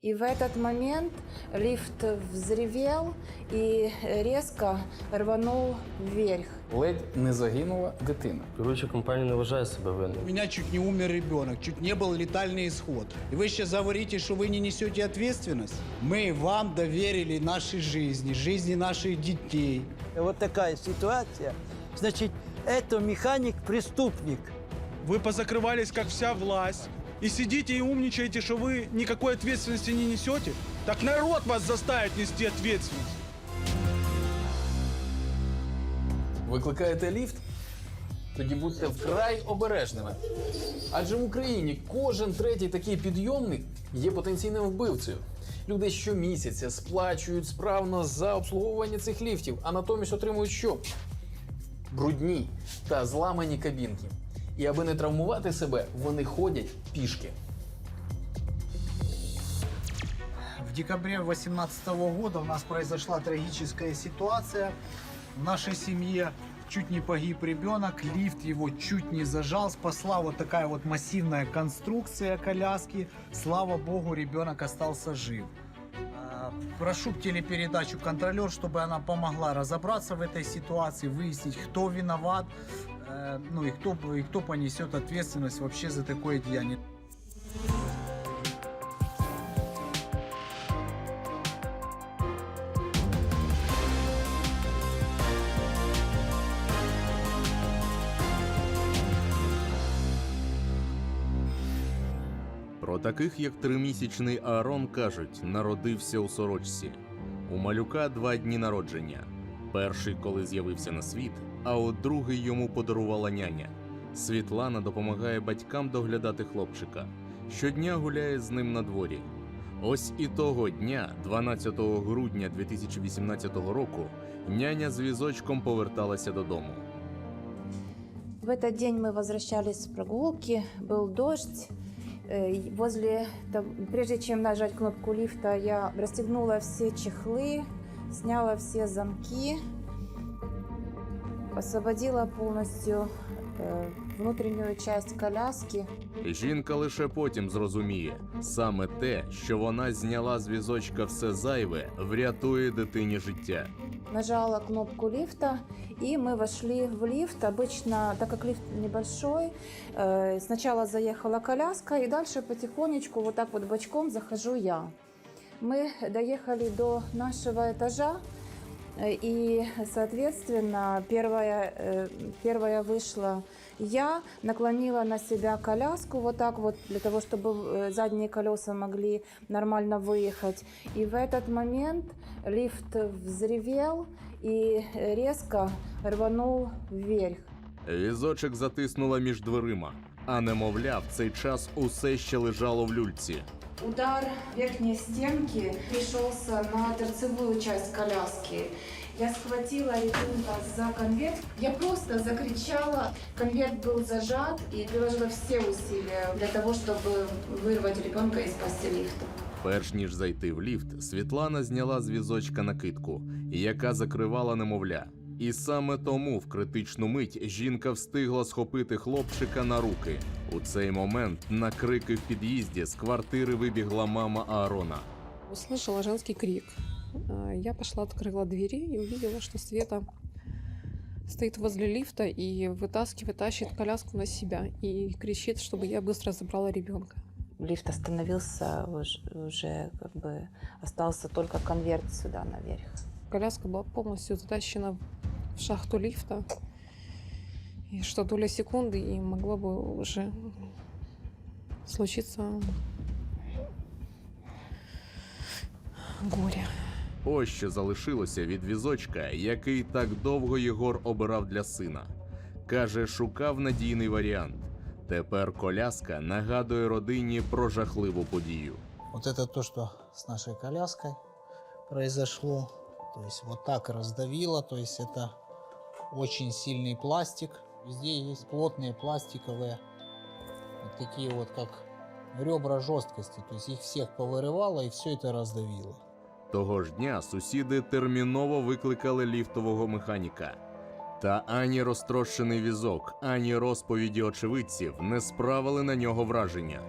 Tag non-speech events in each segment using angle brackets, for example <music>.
И в этот момент лифт взревел и резко рванул вверх. Ледь не загинула дитина. Керуюча компанія не вважає себе У винним. меня чуть не умер ребенок, чуть не был летальный исход. И вы сейчас говорите, что вы не несете ответственность? Мы вам доверили наши жизни, жизни наших детей. Вот такая ситуация. Значит, это механик-преступник. Вы позакрывались, как вся власть, и сидите и умничаете, что вы никакой ответственности не несете? Так народ вас заставит нести ответственность. Викликаєте ліфт? Тоді будьте вкрай обережними. Адже в Україні кожен третій такий підйомник є потенційним вбивцею. Люди щомісяця сплачують справно за обслуговування цих ліфтів, а натомість отримують що? Брудні та зламані кабінки. І аби не травмувати себе, вони ходять пішки. В декабре 2018 года у нас произошла трагическая ситуация. В нашей семье чуть не погиб ребенок, лифт его чуть не зажал, спасла вот такая вот массивная конструкция коляски. Слава богу, ребенок остался жив. А, Прошу телепередачу «Контролер», чтобы она помогла разобраться в этой ситуации, выяснить, кто виноват, э, ну и кто, и кто понесет ответственность вообще за такое деяние. Про таких, як тримісячний Аарон, кажуть, народився у сорочці. У малюка два дні народження. Перший, коли з'явився на світ, а от другий йому подарувала няня. Світлана допомагає батькам доглядати хлопчика. Щодня гуляє з ним на дворі. Ось і того дня, 12 грудня 2018 року, няня з візочком поверталася додому. В этот день мы возвращались с прогулки, был дождь. Э, и Возле, там- прежде чем нажать кнопку лифта, я расстегнула все чехлы, сняла все замки, освободила полностью э, внутреннюю часть коляски. Жінка лише потім зрозуміє саме те, що вона зняла з візочка все зайве, врятує дитині життя. Нажала кнопку лифта, и мы вошли в лифт. Обычно, так как лифт небольшой, э, сначала заехала коляска, и дальше потихонечку, вот так вот бочком захожу я. Мы доехали до нашего этажа, э, и, соответственно, первая, э, первая вышла я, наклонила на себя коляску вот так вот, для того, чтобы э, задние колеса могли нормально выехать. И в этот момент лифт взревел и резко рванул вверх. Візочок затиснула між дверима, а немовля в цей час усе ще лежало в люльці. Удар верхней стенки пришелся на торцевую часть коляски. Я схватила ребенка за конверт. Я просто закричала. Конверт был зажат и приложила все усилия для того, чтобы вырвать ребенка из пасти лифта. Перш ніж зайти в ліфт, Світлана зняла з візочка накидку, яка закривала немовля. І саме тому в критичну мить жінка встигла схопити хлопчика на руки. У цей момент на крики в під'їзді з квартири вибігла мама Аарона. Услышала женский крик. А, Я пошла, открыла двери и увидела, что Света стоит возле лифта и вытаскивает, тащит коляску на себя и кричит, чтобы я быстро забрала ребенка. Лифт остановился, уж- уже как бы остался только конверт сюда наверх. Коляска была полностью затащена в шахту лифта. И что доля секунды, и могло бы уже случиться горе. Ось що залишилося від візочка, який так довго Єгор обирав для сина. Каже, шукав надійний варіант. Тепер коляска нагадує родині про жахливу подію. Вот это то, что с нашей коляской произошло. То есть вот так раздавило. То есть это очень сильный пластик. Везде есть плотные пластиковые вот такие вот как ребра жесткости. То есть их всех повырывало и все это раздавило. Того ж дня сусіди терміново викликали ліфтового механіка. Та ані розтрощений візок, ані розповіді очевидців не справили на нього враження.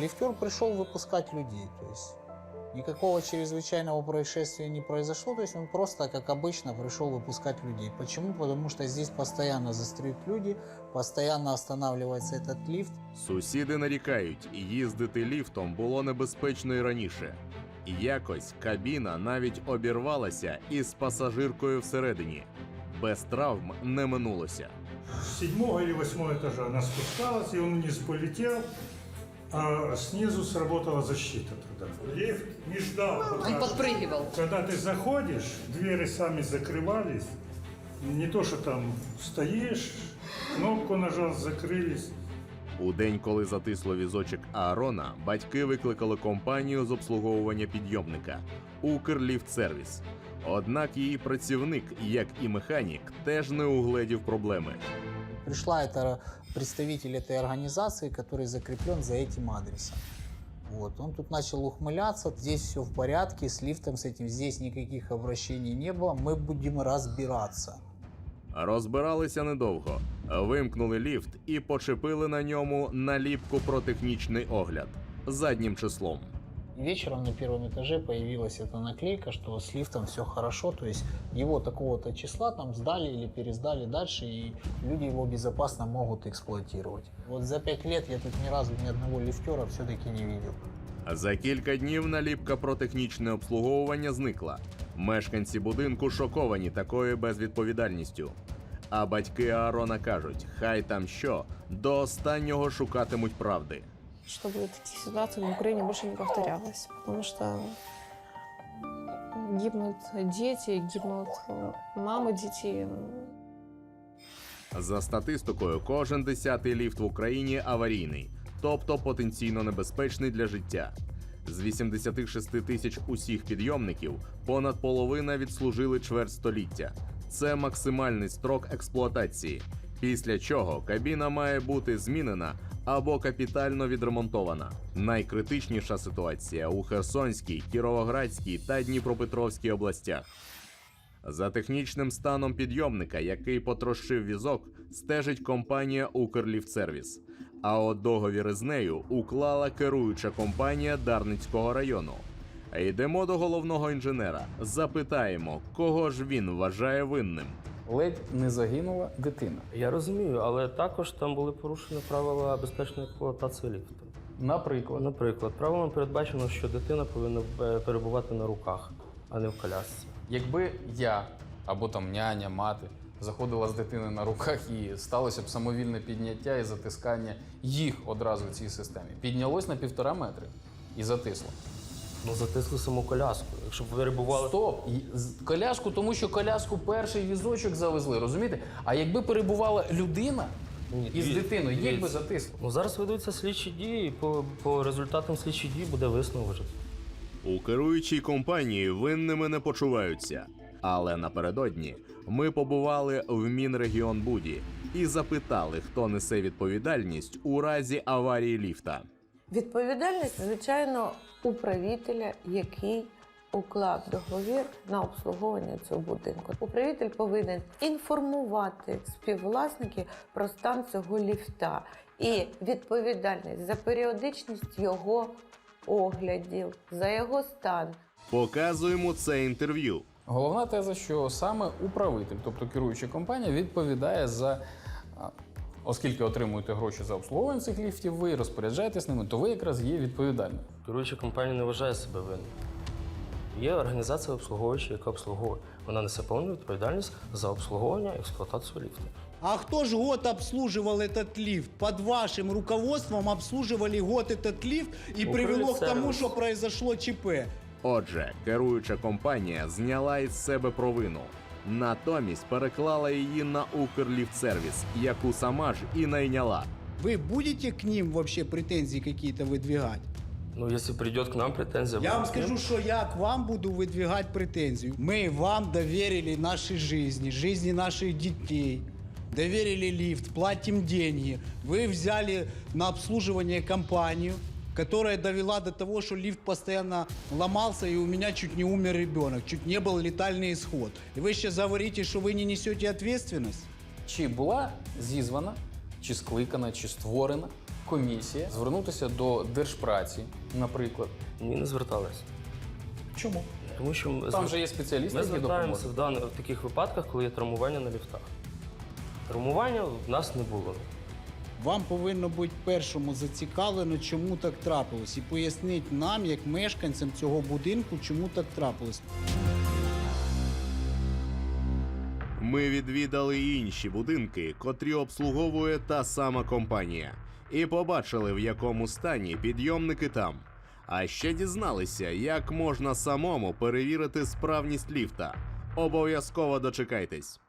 Лифтер пришел выпускать людей, то есть никакого чрезвычайного происшествия не произошло, то есть он просто, как обычно, пришел выпускать людей. Почему? Потому что здесь постоянно застряют люди, постоянно останавливается этот лифт, Сусіди нарікають, їздити ліфтом було небезпечно і раніше. І Якось кабіна навіть обірвалася із пасажиркою всередині. Без травм не минулося. С седьмого или восьмого этажа она спускалась, и он вниз полетел, а снизу сработала защита тогда. Лифт не ждал. пока- Он подпрыгивал. Когда ты заходишь, двери сами закрывались. Не то, что там стоишь, кнопку нажал, закрылись. У день, коли затисло візочок Аарона, батьки викликали компанію з обслуговування підйомника Укрліфтсервіс. Однак її працівник, як і механік, теж не угледів проблеми. Пришла это представитель этой организации, который закреплен за этим адресом. Вот. Он тут начал ухмыляться, здесь все в порядке, с лифтом с этим здесь никаких обращений не было, мы будем разбираться. Розбиралися недовго, вимкнули ліфт і почепили на ньому наліпку про технічний огляд заднім числом. Вечером на первом этаже появилась эта наклейка, что с лифтом все хорошо, то есть его такого-то числа там сдали или пересдали дальше, и люди его безопасно могут эксплуатировать. Вот за пять лет я тут ни разу ни одного лифтера все-таки не видел. За кілька днів наліпка про технічне обслуговування зникла. Мешканці будинку шоковані такою безвідповідальністю. А батьки Аарона кажуть, хай там що, до останнього шукатимуть правди. Чтобы таких ситуаций в Украине больше не повторялось. Потому что гибнут дети, гибнут э, мамы детей. За статистикою, кожен десятий ліфт в Україні аварійний, тобто потенційно небезпечний для життя. З 86 тисяч усіх підйомників понад половина відслужили чверть століття. Це максимальний строк експлуатації. Після чого кабіна має бути змінена або капітально відремонтована. Найкритичніша ситуація у Херсонській, Кіровоградській та Дніпропетровській областях. За технічним станом підйомника, який потрощив візок, стежить компанія Укрліфтсервіс. А от договір із нею уклала керуюча компанія Дарницького району. Йдемо до головного інженера. Запитаємо, кого ж він вважає винним. Ледь не загинула дитина. Я розумію, але також там були порушені правила безпечної експлуатації ліфту. Наприклад, Наприклад, правилами передбачено, що дитина повинна е, перебувати на руках, а не в колясці. якби я або там няня, мати заходила з дитини на руках і сталося б самовільне підняття і затискання їх одразу в цій системі. Піднялось на півтора метри і затисло. Ну, затисли саму коляску. Якщо б перебували. Стоп! І з- Коляску, тому що коляску перший візочок завезли, розумієте? А якби перебувала людина Ні, із дитиною, як би дивіться. затисло? Ну, зараз ведуться слідчі дії, і по, по результатам слідчих дій буде висновок вже. У керуючій компанії винними не почуваються. Але напередодні ми побували в Мінрегіонбуді і запитали, хто несе відповідальність у разі аварії ліфта. Відповідальність, звичайно, управителя, який уклав договір на обслуговування цього будинку. Управитель повинен інформувати співвласників про стан цього ліфта і відповідальність за періодичність його оглядів, за його стан. Показуємо це інтерв'ю. Головна теза, що саме управитель, тобто керуюча компанія, відповідає за. а, Оскільки отримуєте гроші за обслуговування цих ліфтів, ви розпоряджаєтесь ними, то ви якраз є відповідальним. Керуюча компанія не вважає себе винним. Є організація обслуговуюча, яка обслуговує. Вона несе повну відповідальність за обслуговування і експлуатацію ліфту. А кто ж год обслуживал этот лифт? Под вашим руководством обслуживали год этот лифт и Укрылись привело к тому, сервис. что произошло ЧП. Отже, керуюча компанія зняла із себе провину. Натомість переклала її на Укрліфтсервіс, яку сама ж і найняла. Вы будете к ним вообще претензии какие-то выдвигать? Ну, якщо прийде к нам претензія, Я ми вам з ним- скажу, что я к вам буду выдвигать претензию. Мы вам доверили наши жизни, жизни наших детей. Доверили лифт, платим деньги. Вы взяли на обслуживание компанию, которая довела до того, что лифт постоянно ломался, и у меня чуть не умер ребенок, чуть не был летальный исход. И вы сейчас говорите, что вы не несете ответственность? Чи була зізвана, чи скликана, чи створена комісія звернутися до держпраці, наприклад. Ні, не звертались. Чому? Тому що ми Там звер- же є спеціалісти, Ми які звертаємося допоможуть. в, даних, в таких випадках, коли є травмування на ліфтах. Травмування в нас не було. Вам повинно бути першому зацікавлено, чому так трапилось, і поясніть нам, як мешканцям цього будинку, чому так трапилось. Ми відвідали й інші будинки, котрі обслуговує та сама компанія, і побачили, в якому стані підйомники там. А ще дізналися, як можна самому перевірити справність ліфта. Обов'язково дочекайтесь.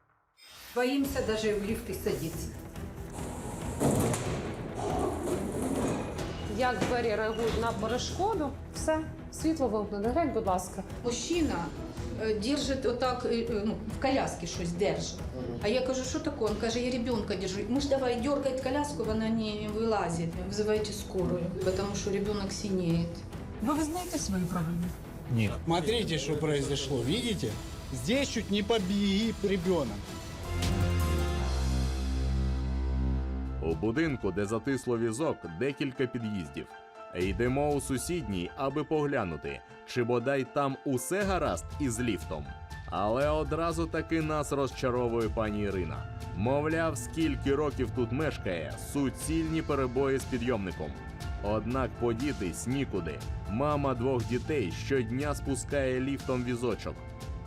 Боимся даже в лифты садиться. Як двері реагують на перешкоду, все, світло вимкнене. Глянь, будь ласка. Мужчина э, держит вот так, э, э, ну, в коляске щось держит. А я кажу, що таке? Он каже, я ребенка держу. Муж давай дергает коляску, вона не вилазить. Вызывайте скорую, потому что ребенок синеет. Ну, вы знаете свои проблемы? Смотрите, что произошло. Видите? Здесь чуть не побегит ребенок. У будинку, де затисло візок, декілька під'їздів. Йдемо у сусідній, аби поглянути, чи бодай там усе гаразд із ліфтом. Але одразу таки нас розчаровує пані Ірина. Мовляв, скільки років тут мешкає, суцільні перебої з підйомником. Однак подітись нікуди. Мама двох дітей щодня спускає ліфтом візочок.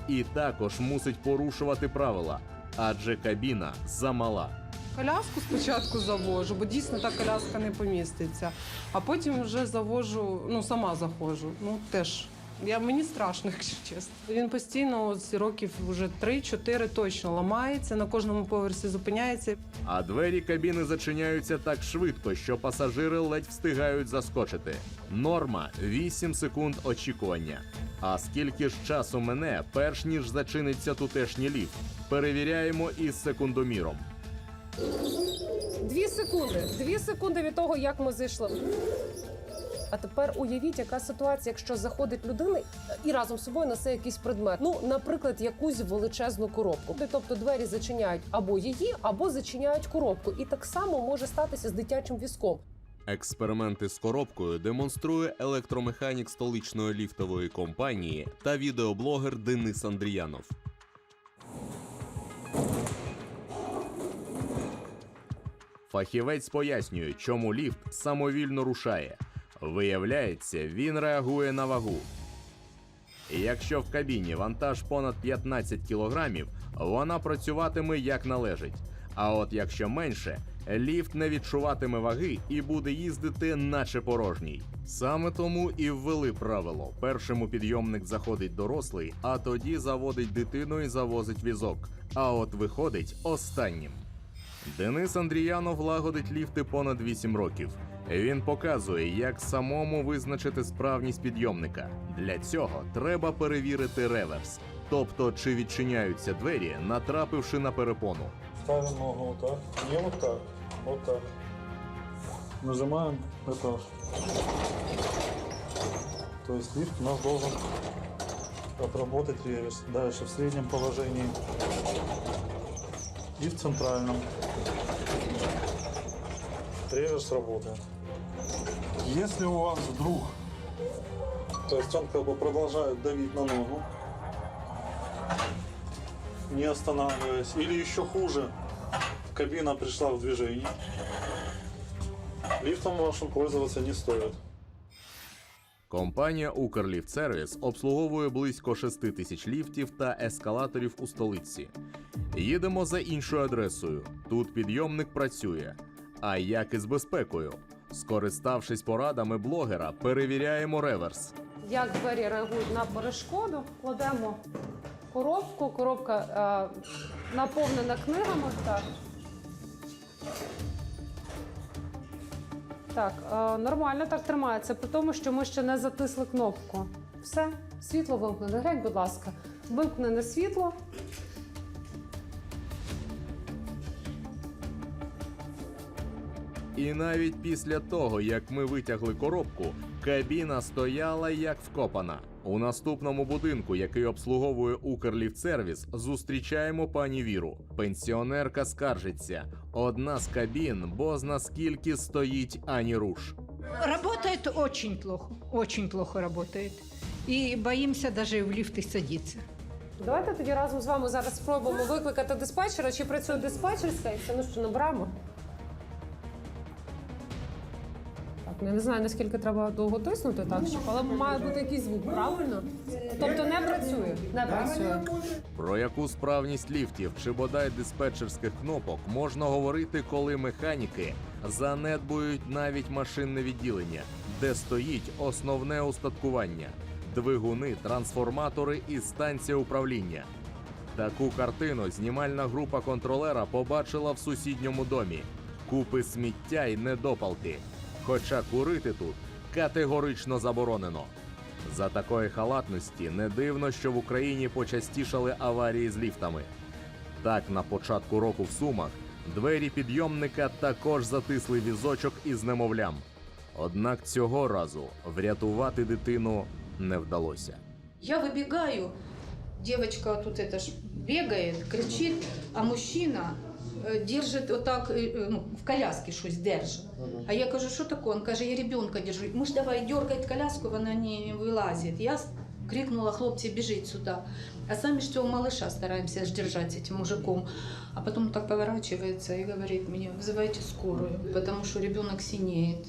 І також мусить порушувати правила, адже кабіна замала. Коляску спочатку завожу, бо дійсно та коляска не поміститься. А потім вже завожу, ну сама заходжу. Ну теж. Я, мені страшно, <laughs> якщо чесно. Він постійно з років вже 3-4 точно ламається, на кожному поверсі зупиняється. А двері кабіни зачиняються так швидко, що пасажири ледь встигають заскочити. Норма 8 секунд очікування. А скільки ж часу мене, перш ніж зачиниться тутешній ліфт? Перевіряємо із секундоміром. Дві секунди. Дві секунди від того, як ми зайшли. А тепер уявіть, яка ситуація, якщо заходить людина і разом з собою несе якийсь предмет. Ну, наприклад, якусь величезну коробку. Тобто двері зачиняють або її, або зачиняють коробку. І так само може статися з дитячим візком. Експерименти з коробкою демонструє електромеханік столичної ліфтової компанії та відеоблогер Денис Андріянов. Фахівець пояснює, чому ліфт самовільно рушає. Виявляється, він реагує на вагу. Якщо в кабіні вантаж понад 15 кілограмів, вона працюватиме як належить. А от якщо менше, ліфт не відчуватиме ваги і буде їздити, наче порожній. Саме тому і ввели правило: першим у підйомник заходить дорослий, а тоді заводить дитину і завозить візок. А от виходить останнім. Денис Андріянов лагодить ліфти понад 8 років. Він показує, як самому визначити справність підйомника. Для цього треба перевірити реверс, тобто чи відчиняються двері, натрапивши на перепону. Ставим ногу вот так. Не вот так. Вот так. Нажимаем это. То есть лифт у нас должен отработать реверс. Дальше в среднем положении и в центральном. Реверс работает. Если у вас вдруг, то есть он как бы продолжает давить на ногу, не останавливаясь, или еще хуже, кабина пришла в движение, лифтом вашим пользоваться не стоит. Компанія Укрліфтсервіс обслуговує близько 6 тисяч ліфтів та ескалаторів у столиці. Їдемо за іншою адресою. Тут підйомник працює. А як із безпекою? Скориставшись порадами блогера, перевіряємо реверс. Як двері реагують на перешкоду, кладемо коробку. Коробка е, наповнена книгами. Так. Так, е, нормально так тримається, при тому, що ми ще не затисли кнопку. Все, світло вимкнене. Глянь, будь ласка, вимкнене світло. І навіть після того, як ми витягли коробку, Кабіна стояла як вкопана. У наступному будинку, який обслуговує Укрліфтсервіс, зустрічаємо пані Віру. Пенсіонерка скаржиться: одна з кабін, бозна скільки стоїть ані руш. Работает очень плохо, очень плохо работает. И боимся даже в лифты садиться. Давайте тоді разом з вами зараз спробуємо викликати диспетчера. Чи працює диспетчерська? І це ну що наберемо. Я не знаю, наскільки треба довго тиснути, так, щоб, але має бути якийсь звук, правильно? Тобто не працює. Не працює. Про яку справність ліфтів чи бодай диспетчерських кнопок можна говорити, коли механіки занедбують навіть машинне відділення, де стоїть основне устаткування двигуни, трансформатори і станція управління. Таку картину знімальна група контролера побачила в сусідньому домі. Купи сміття й недопалки. Хоча курити тут категорично заборонено. За такої халатності не дивно, що в Україні почастішали аварії з ліфтами. Так, на початку року в Сумах двері підйомника також затисли візочок із немовлям. Однак цього разу врятувати дитину не вдалося. Я выбегаю, девочка тут это ж бегает, кричит, а мужчина э, держит вот так, э, э, ну, в коляске щось держит. А я кажу, що таке? Он каже, я ребенка держу. Ми ж давай дергать коляску, вона не вилазить. Я с- крикнула, хлопці, біжіть сюди. А самі ж цього малыша стараемся ж держать этим мужиком. А потом так поворачивается и говорит мне, вызывайте скорую, потому что ребенок синеет.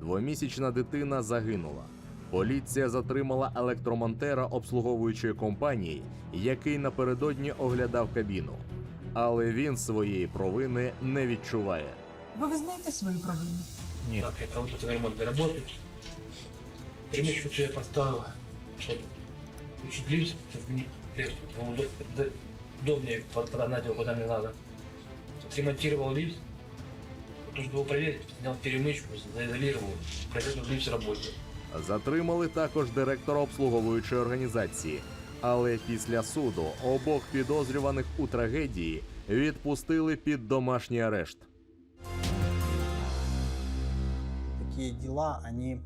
Двомісячна дитина загинула. Поліція затримала електромонтера обслуговуючої компанії, який напередодні оглядав кабіну. Але він своєї провини не відчуває. Вы, вы знаете свои проблемы? Нет. Так, я там тут ремонт работает. Примечку что я поставил, чтобы включить лифт, чтобы мне легче, было удо- д- удобнее под- подогнать его куда мне надо. Отремонтировал лифт, потом, чтобы его проверить, снял перемычку, заизолировал, проверил лифт работает. Затримали також директора обслуговуючої організації. Але після суду обох підозрюваних у трагедії відпустили під домашній арешт. Такие дела, они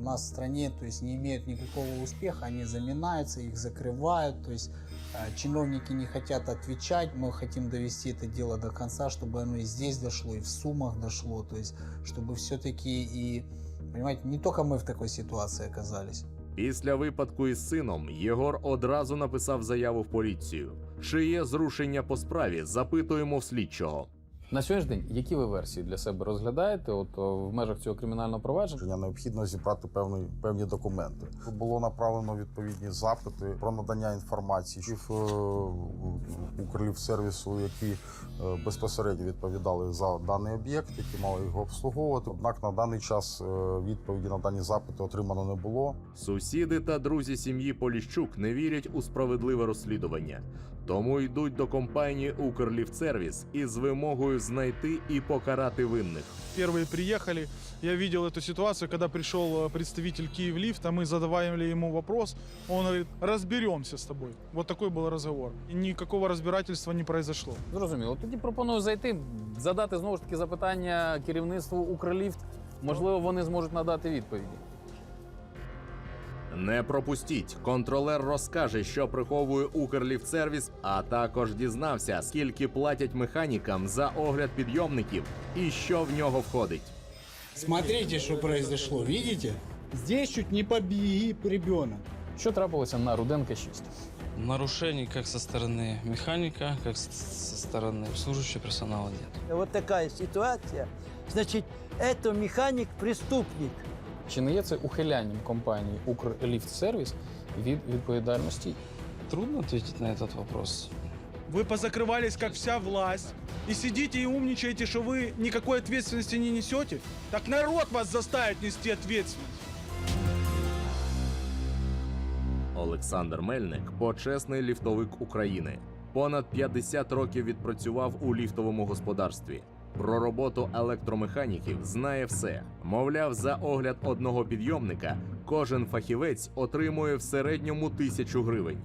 у нас в стране, то есть не имеют никакого успеха, они заминаются, их закрывают, то есть э, чиновники не хотят отвечать, мы хотим довести это дело до конца, чтобы оно и здесь дошло, и в Сумах дошло, то есть чтобы все-таки и, понимаете, не только мы в такой ситуации оказались. Після випадку із сином Єгор одразу написав заяву в поліцію. Чи є зрушення по справі? Запитуємо в слідчого. На сьогоднішній день які ви версії для себе розглядаєте? От в межах цього кримінального провадження? Необхідно зібрати певні, певні документи. Було направлено відповідні запити про надання інформації чи в е, Укрлівсервісу, які е, безпосередньо відповідали за даний об'єкт, які мали його обслуговувати. Однак на даний час е, відповіді на дані запити отримано не було. Сусіди та друзі сім'ї Поліщук не вірять у справедливе розслідування, тому йдуть до компанії Укрліфтсервіс із вимогою знайти і покарати винних. Первые приехали, я видел эту ситуацию, когда пришел э, представитель Киевлифта, мы задавали ему вопрос, он говорит, разберемся с тобой. Вот такой был разговор. И никакого разбирательства не произошло. Зрозуміло. Тоді пропоную зайти, задати знову ж таки запитання керівництву Укрліфт. Можливо, вони зможуть надати відповіді. Не пропустіть. Контролер розкаже, що приховує Укрліфтсервіс, а також дізнався, скільки платять механікам за огляд підйомників і що в нього входить. Смотрите, что произошло, видите? Здесь чуть не побил ребенок. Що трапилося на Руденка 6? Нарушений как со стороны механика, как с- со стороны обслуживающего персонала нет. Вот такая ситуация. Значит, это механик-преступник. Чи не є це ухилянням компанії Укрліфтсервіс від відповідальності? Трудно ответить на этот вопрос. Вы позакрывались, как вся власть, и сидите и умничаете, что вы никакой ответственности не несете? Так народ вас заставит нести ответственность. Олександр Мельник почесний ліфтовик України. Понад 50 років відпрацював у ліфтовому господарстві. Про роботу електромеханіків знає все. Мовляв, за огляд одного підйомника кожен фахівець отримує в середньому тисячу гривень.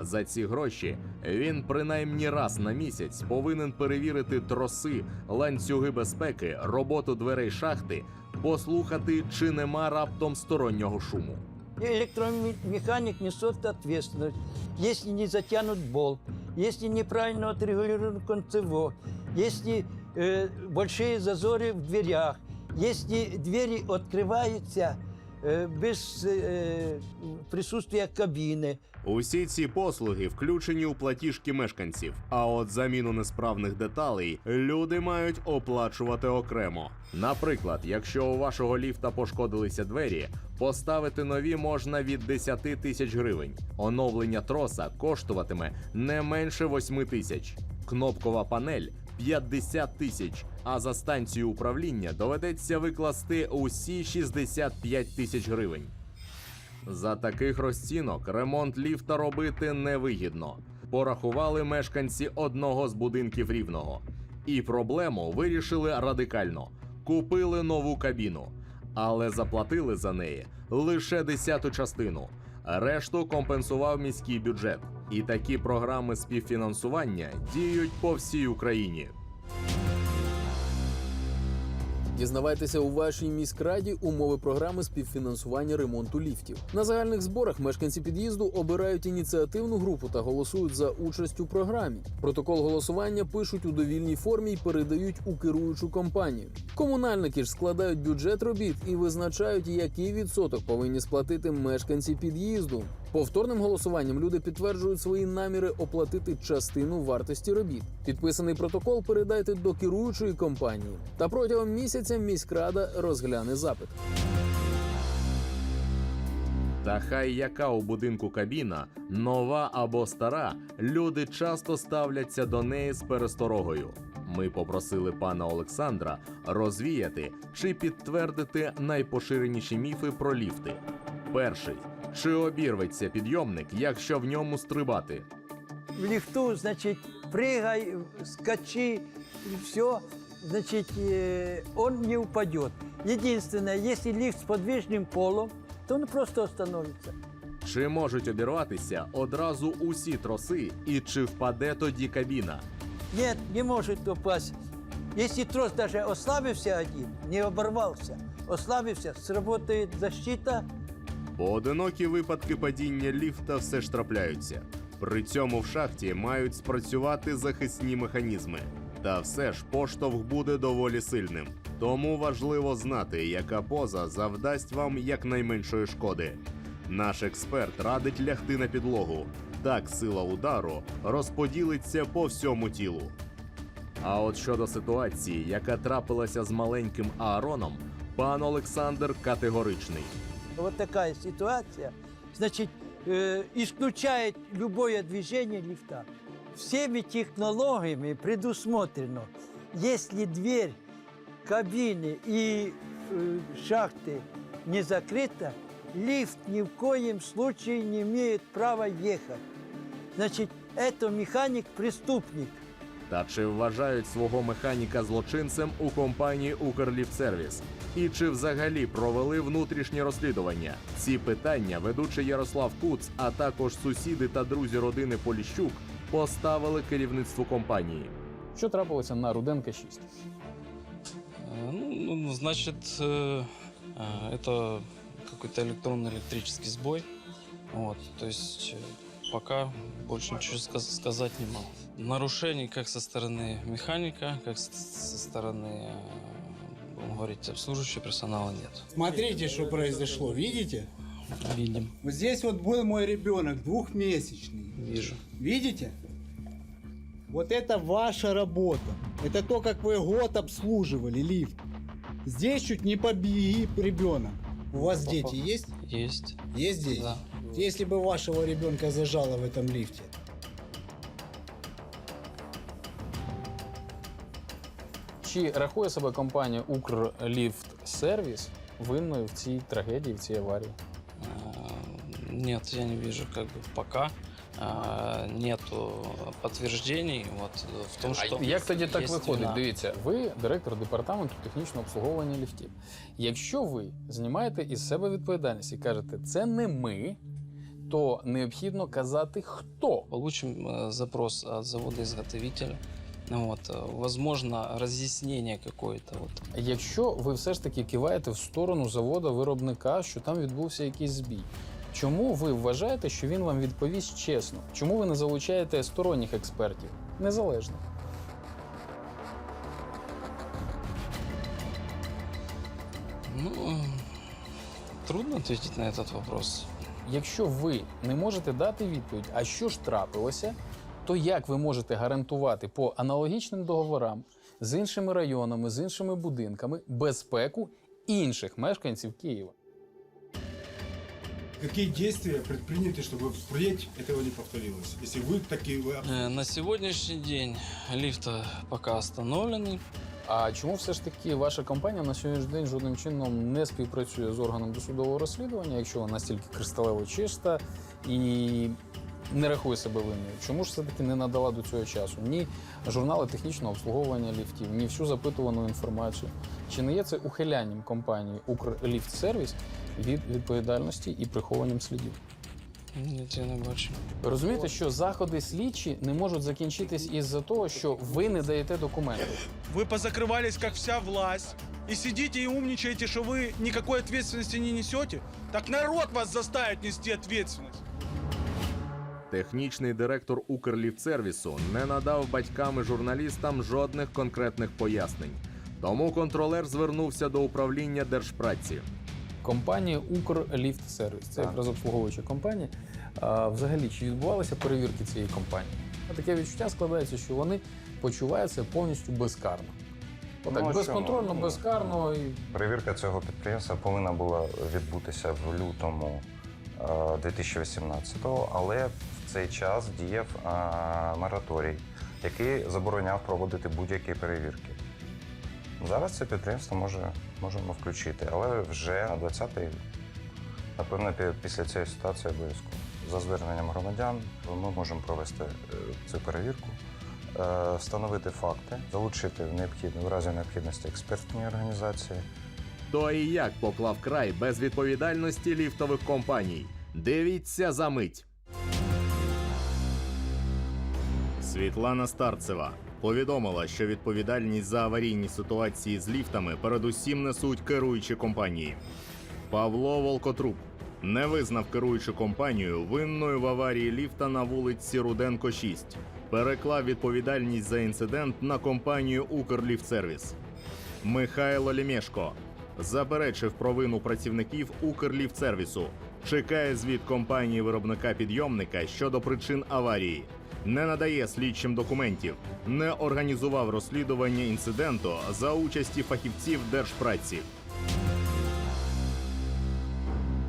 За ці гроші він принаймні раз на місяць повинен перевірити троси, ланцюги безпеки, роботу дверей шахти, послухати, чи нема раптом стороннього шуму. Электромеханик несет ответственность, если не затянут болт, если неправильно отрегулирован концевок, если э, большие зазоры в дверях, если двери открываются э, без э, присутствия кабины. Усі ці послуги включені у платіжки мешканців. А от заміну несправних деталей люди мають оплачувати окремо. Наприклад, якщо у вашого ліфта пошкодилися двері, поставити нові можна від 10 тисяч гривень. Оновлення троса коштуватиме не менше 8 тисяч. Кнопкова панель 50 тисяч. А за станцію управління доведеться викласти усі 65 тисяч гривень. За таких розцінок ремонт ліфта робити невигідно. Порахували мешканці одного з будинків рівного. І проблему вирішили радикально: купили нову кабіну, але заплатили за неї лише десяту частину. Решту компенсував міський бюджет. І такі програми співфінансування діють по всій Україні. Дізнавайтеся у вашій міськраді умови програми співфінансування ремонту ліфтів. На загальних зборах мешканці під'їзду обирають ініціативну групу та голосують за участь у програмі. Протокол голосування пишуть у довільній формі і передають у керуючу компанію. Комунальники ж складають бюджет робіт і визначають, який відсоток повинні сплатити мешканці під'їзду. Повторним голосуванням люди підтверджують свої наміри оплатити частину вартості робіт. Підписаний протокол передайте до керуючої компанії, та протягом місяця міськрада розгляне запит. Та хай яка у будинку кабіна, нова або стара, люди часто ставляться до неї з пересторогою. Ми попросили пана Олександра розвіяти чи підтвердити найпоширеніші міфи про ліфти. Перший чи обірветься підйомник, якщо в ньому стрибати? В лифту, значит, прыгай, скачи, все, значит, э, он не упадет. Единственное, если лифт с подвижным полом, то он просто остановится. Чи можуть обірватися одразу усі троси, і чи впаде тоді кабіна? Нет, не может упасть. Если трос даже ослабился один, не оборвался, ослабился, сработает защита, Поодинокі випадки падіння ліфта все ж трапляються. При цьому в шахті мають спрацювати захисні механізми. Та все ж поштовх буде доволі сильним. Тому важливо знати, яка поза завдасть вам якнайменшої шкоди. Наш експерт радить лягти на підлогу. Так сила удару розподілиться по всьому тілу. А от щодо ситуації, яка трапилася з маленьким Аароном, пан Олександр категоричний. Вот такая ситуация, значит, э, исключает любое движение лифта. Всеми технологиями предусмотрено, если дверь кабины и э, шахты не закрыта, лифт ни в коем случае не имеет права ехать. Значит, это механик-преступник. Та чи вважають свого механіка злочинцем у компанії Укрліфтсервіс? І чи взагалі провели внутрішнє розслідування? Ці питання ведучий Ярослав Куц, а також сусіди та друзі родини Поліщук поставили керівництву компанії. Що трапилося на Руденка 6? Э, Ну, ну, значит, э, э, это какой-то электронно-электрический сбой. Вот, то есть э, пока больше ничего сказ- сказать не могу. Нарушений как со стороны механика, как со стороны, э, будем говорить, обслуживающего персонала нет. Смотрите, что произошло. Видите? Видим. Вот здесь вот был мой ребенок, двухмесячный. Вижу. Видите? Вот это ваша работа. Это то, как вы год обслуживали лифт. Здесь чуть не побеги ребенок. У вас Папа. дети есть? Есть. Есть дети? Да. Если бы вашего ребенка зажало в этом лифте, Чи рахує себе компанія Укрліфтсервіс винною в цій трагедії, в цій аварії? Э, Нет, я не вижу как бы пока. э, Нету подтверждений вот, э, в том, что А як тоді так есть виходить? вина. Дивіться, ви директор департаменту технічного обслуговування ліфтів. Якщо ви знімаєте із себе відповідальність і кажете, це не ми, то необхідно казати хто. Получим э, запрос от завода-изготовителя, Вот, э, возможно, разъяснение какое-то. Вот. Якщо ви все ж таки киваєте в сторону заводу виробника, що там відбувся якийсь збій, чому ви вважаєте, що він вам відповість чесно? Чому ви не залучаєте сторонніх експертів незалежних? Ну, трудно ответить на этот вопрос. Якщо ви не можете дати відповідь, а що ж трапилося, то як ви можете гарантувати по аналогічним договорам з іншими районами, з іншими будинками безпеку інших мешканців Києва? Какие действия предприняты, чтобы впредь этого не повторилось? Если вы такие... Вы... Э, На сегодняшний день лифт пока остановленный. А чому все ж таки ваша компанія на сьогоднішній день жодним чином не співпрацює з органом досудового розслідування, якщо вона настільки кристалево чиста і не рахує себе винною? Чому ж все-таки не надала до цього часу ні журнали технічного обслуговування ліфтів, ні всю запитувану інформацію? Чи не є це ухилянням компанії Укрліфтсервіс від відповідальності і прихованням слідів? Ні, я не бачу. Ви розумієте, що заходи слідчі не можуть закінчитись із-за того, що ви не даєте документи. Вы позакрывались, как вся власть, и сидите и умничаете, что вы никакой ответственности не несете? Так народ вас заставит нести ответственность. Технічний директор Укрліфтсервісу не надав батькам і журналістам жодних конкретних пояснень. Тому контролер звернувся до управління держпраці. Компанія Укрліфтсервіс, це якраз обслуговуюча компанія. А, взагалі, чи відбувалися перевірки цієї компанії? Таке відчуття складається, що вони почуваються повністю безкарно. Отак, Ну, безконтрольно, чому? безкарно і Перевірка цього підприємства повинна була відбутися в лютому е, 2018-го, але в цей час діяв е, мораторій, який забороняв проводити будь-які перевірки. Зараз це підприємство може, можемо включити, але вже на 20-й, напевно, після цієї ситуації обов'язково. За зверненням громадян ми можемо провести е, цю перевірку, е, встановити факти, залучити в необхідно в разі необхідності експертні організації. То і як поклав край безвідповідальності ліфтових компаній. Дивіться за мить. Світлана Старцева повідомила, що відповідальність за аварійні ситуації з ліфтами передусім несуть керуючі компанії. Павло Волкотруб не визнав керуючу компанію винною в аварії ліфта на вулиці Руденко 6. Переклав відповідальність за інцидент на компанію Укрліфтсервіс. Михайло Лімєшко заперечив провину працівників Укрліфтсервісу. Чекає звіт компанії виробника підйомника щодо причин аварії. Не надає слідчим документів, не організував розслідування інциденту за участі фахівців держпраці.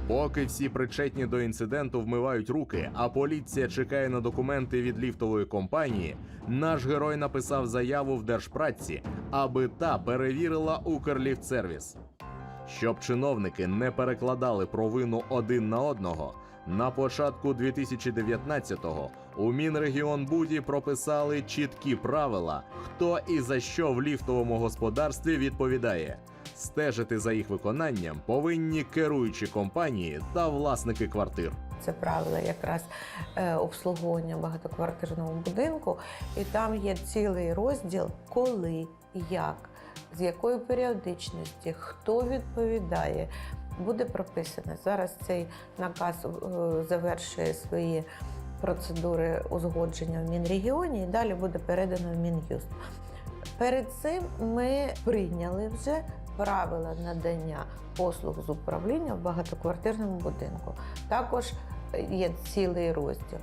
Поки всі причетні до інциденту вмивають руки, а поліція чекає на документи від ліфтової компанії, наш герой написав заяву в держпраці, аби та перевірила Укрліфтсервіс. Щоб чиновники не перекладали провину один на одного. На початку 2019-го у Мінрегіонбуді прописали чіткі правила, хто і за що в ліфтовому господарстві відповідає. Стежити за їх виконанням повинні керуючі компанії та власники квартир. Це правила якраз е, обслуговування багатоквартирного будинку, і там є цілий розділ, коли, як, з якої періодичності, хто відповідає. Буде прописано. Зараз цей наказ е, завершує свої процедури узгодження в Мінрегіоні і далі буде передано в Мін'юст. Перед цим ми прийняли вже правила надання послуг з управління в багатоквартирному будинку. Також є цілий розділ.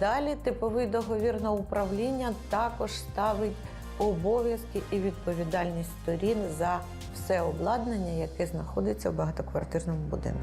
Далі типовий договір на управління також ставить обов'язки і відповідальність сторін за все обладнання, яке знаходиться в багатоквартирному будинку.